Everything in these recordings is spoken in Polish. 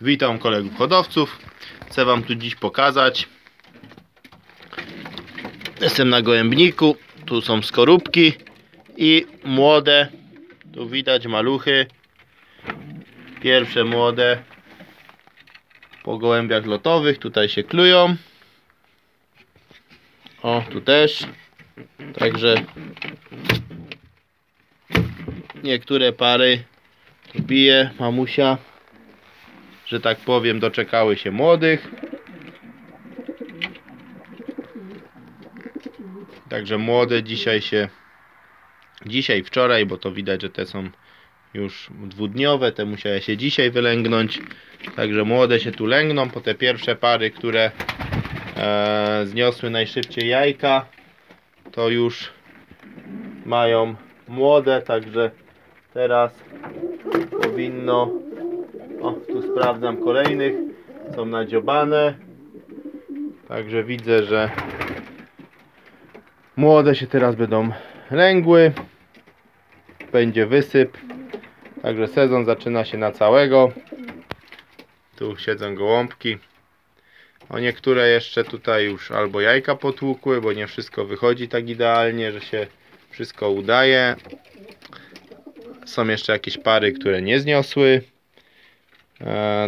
Witam kolegów hodowców. Chcę Wam tu dziś pokazać. Jestem na gołębniku. Tu są skorupki i młode. Tu widać maluchy. Pierwsze młode po gołębiach lotowych. Tutaj się klują. O, tu też. Także niektóre pary bije mamusia że tak powiem, doczekały się młodych. Także młode dzisiaj się, dzisiaj, wczoraj, bo to widać, że te są już dwudniowe, te musiały się dzisiaj wylęgnąć. Także młode się tu lęgną, po te pierwsze pary, które e, zniosły najszybciej jajka, to już mają młode, także teraz powinno sprawdzam kolejnych. Są nadziobane. Także widzę, że młode się teraz będą lęgły. Będzie wysyp. Także sezon zaczyna się na całego. Tu siedzą gołąbki. O niektóre jeszcze tutaj już albo jajka potłukły, bo nie wszystko wychodzi tak idealnie, że się wszystko udaje. Są jeszcze jakieś pary, które nie zniosły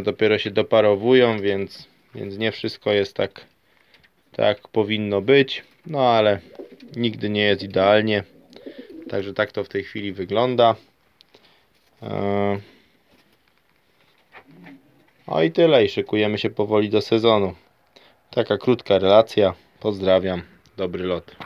dopiero się doparowują, więc, więc nie wszystko jest tak, tak powinno być. No ale nigdy nie jest idealnie. Także tak to w tej chwili wygląda. E, o i tyle i szykujemy się powoli do sezonu. Taka krótka relacja. Pozdrawiam. Dobry lot.